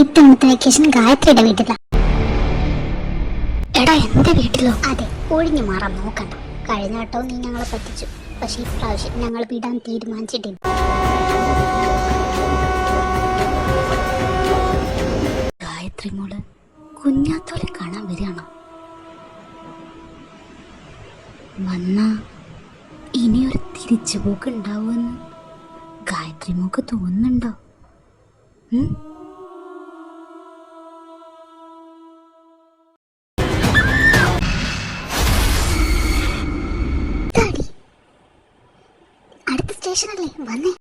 ഇത്തവണത്തെ വെക്കേഷൻ ഗായത്രിയുടെ വീട്ടിലാ. എടാ എന്റെ വീട്ടിലോ? അതെ ഒഴിഞ്ഞു മാറാൻ നോക്കണ്ട കഴിഞ്ഞ വട്ടവും നീ ഞങ്ങളെ പറ്റിച്ചു. പക്ഷെ ഇപ്രാവശ്യം ഞങ്ങൾ വിടാൻ തീരുമാനിച്ചിട്ടില്ല. ഗായത്രി മോൾ കുഞ്ഞാത്തോലെ കാണാൻ വരികയാണോ? വന്ന ഇനിയൊരു തിരിച്ചുപോക്ക് ഉണ്ടാവുമെന്ന് ഗായത്രി മോക്ക് തോന്നുന്നുണ്ടോ? 这是个礼物呢